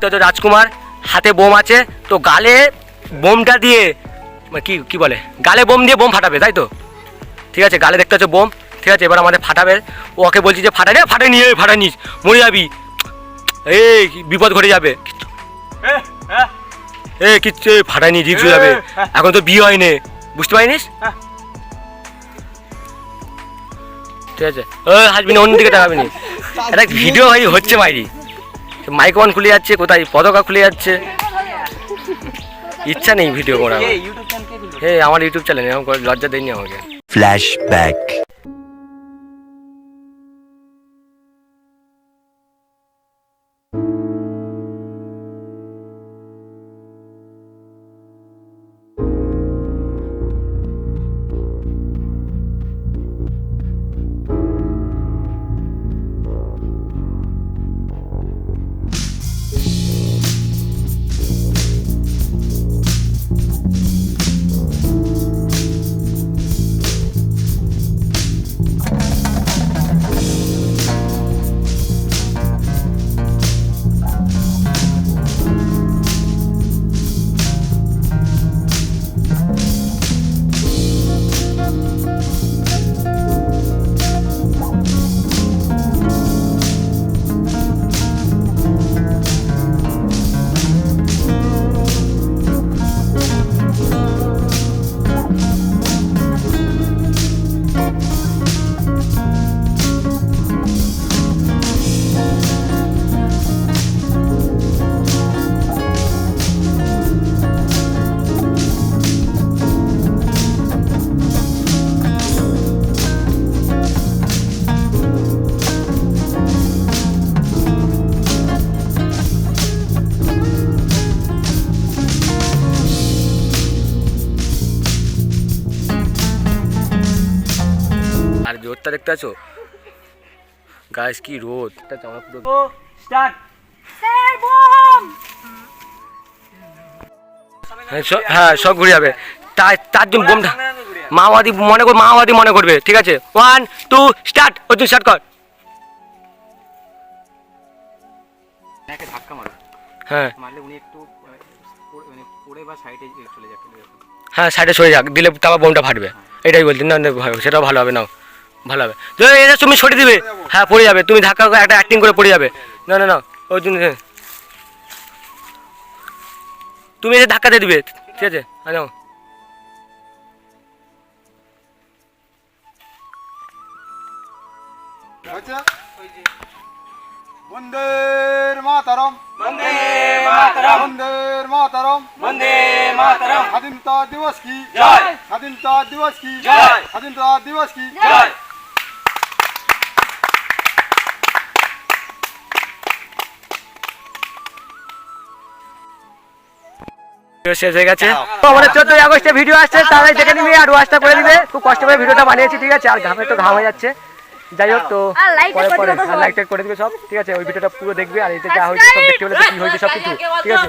তো তো রাজকুমার হাতে বোম আছে তো গালে বোমটা দিয়ে কি কি বলে? গালে বোম দিয়ে বোম ফাটাবে তাই তো? ঠিক আছে গালে দেখতে হচ্ছে বোম ঠিক আছে এবার আমাদের ফাটাবে। ওকে বলছি যে ফাটাই রে ফাটাই নিয়ে ফাটাই নিস মরে যাবি। এই বিপদ ঘটে যাবে। এ কিচ্ছু এ, ফাটাই নিয়ে রিক্স হয়ে যাবে। এখন তো বিয়ে হয়নি। বুঝতে পারিনিস? ঠিক আছে। ও হাসবি না অন্যদিকে তাকাবি নি। একটা ভিডিও ভাই হচ্ছে মাইরি। মাইক ওয়ান খুলে যাচ্ছে কোথায় পতাকা খুলে যাচ্ছে। ইচ্ছা নেই ভিডিও করার। হ্যাঁ আমার ইউটিউব চ্যানেল এরকম করে লজ্জা দেয়নি আমাকে। Flashback. রোদটা দেখতে আছো? গাছ কি রোদ। এটা জামা পুরো হ্যাঁ, সব- হ্যাঁ সব ঘুরে যাবে। জন্য বোমটা মাওবাদী মনে কর মাওবাদী মনে করবে ঠিক আছে? One two start Arjun start কর। ধাক্কা মারো। হ্যাঁ। মারলে উনি একটু আহ, পড়ে- মানে পড়ে বা সাইডে হ্যাঁ সাইডে সরে যাক দিলে তারপর বোমটা ফাটবে। এটাই বলছি না না ভালো, সেটাও ভালো হবে নাও। ভালো হবে। তো এটা তুমি সরে দিবে। হ্যাঁ পড়ে যাবে। তুমি ধাক্কা একটা অ্যাক্টিং করে পড়ে যাবে। না না না ওই জন্য হ্যাঁ। তুমি এসে ধাক্কা দিয়ে দিবে। ঠিক আছে হ্যাঁ মাতারম। বন্দে মাতরম। বন্দের মাতারম। বন্দে মাতরম। স্বাধীনতা দিবস কি? জয়। স্বাধীনতা দিবস কি? জয়। স্বাধীনতা দিবস কি? জয়। শেষ হয়ে গেছে। তো আমাদের চোদ্দই আগস্টে ভিডিও আসছে তারাই দেখে নিবি আর ওয়াচটা করে দিবে খুব কষ্ট করে ভিডিওটা বানিয়েছি ঠিক আছে? আর ঘামে তো ঘাম হয়ে যাচ্ছে। যাই হোক তো পরে পরে লাইক টাইক করে দিবে সব ঠিক আছে? ওই ভিডিওটা পুরো দেখবে আর এতে যা হয়েছে সব দেখতে পেলে কি হয়েছে সব কিছু ঠিক আছে?